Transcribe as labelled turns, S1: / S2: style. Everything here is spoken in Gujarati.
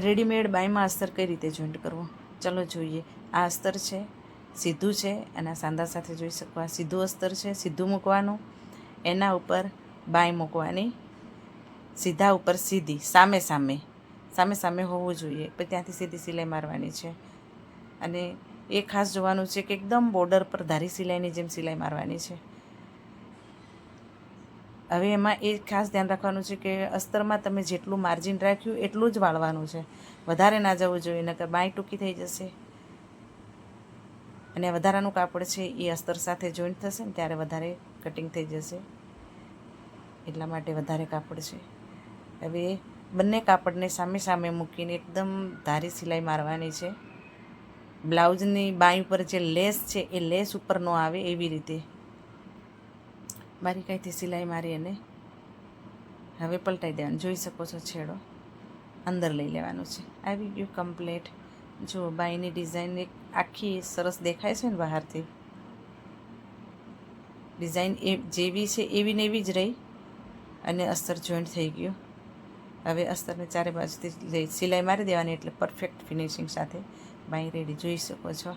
S1: રેડીમેડ બાયમાં અસ્તર કઈ રીતે જોઈન્ટ કરવો? ચલો જોઈએ. આ અસ્તર છે, સીધું છે, અને સાંધા સાથે જોઈ શકવા સીધું અસ્તર છે, સીધું મૂકવાનું. એના ઉપર બાય મૂકવાની. સીધા ઉપર સીધી, સામે સામે. સામે સામે હોવું જોઈએ. પછી ત્યાંથી સીધી સિલાઈ મારવાની છે. અને એ ખાસ જોવાનું છે કે એકદમ બોર્ડર પર ધારી સિલાઈની જેમ સિલાઈ મારવાની છે. હવે એમાં એ ખાસ ધ્યાન રાખવાનું છે કે અસ્તરમાં તમે જેટલું માર્જિન રાખ્યું, એટલું જ વાળવાનું છે. વધારે ના જવું જોઈએ, નકર બાય ટૂંકી થઈ જશે. અને વધારાનું કાપડ છે, એ અસ્તર સાથે જોઈન્ટ થશે ને ત્યારે વધારે કટિંગ થઈ જશે. એટલા માટે વધારે કાપડ છે. હવે બંને કાપડને સામે સામે મૂકીને એકદમ ધારી સિલાઈ મારવાની છે. બ્લાઉઝની બાય ઉપર જે લેસ છે, એ લેસ ઉપર ન આવે એવી રીતે. બારીકાઈથી સિલાઈ મારી અને હવે પલટાઈ દેવાનું. જોઈ શકો છો છેડો. અંદર લઈ લેવાનું છે. આવી ગયું કમ્પ્લેટ જો બાઈની ડિઝાઇન એક આખી સરસ દેખાય છે ને બહારથી. ડિઝાઇન એ જેવી છે એવી ને એવી જ રહી. અને અસ્તર જોઈન્ટ થઈ ગયું. હવે અસ્તરને ચારે બાજુથી લઈ સિલાઈ મારી દેવાની એટલે પરફેક્ટ ફિનિશિંગ સાથે. બાઈ રેડી જોઈ શકો છો.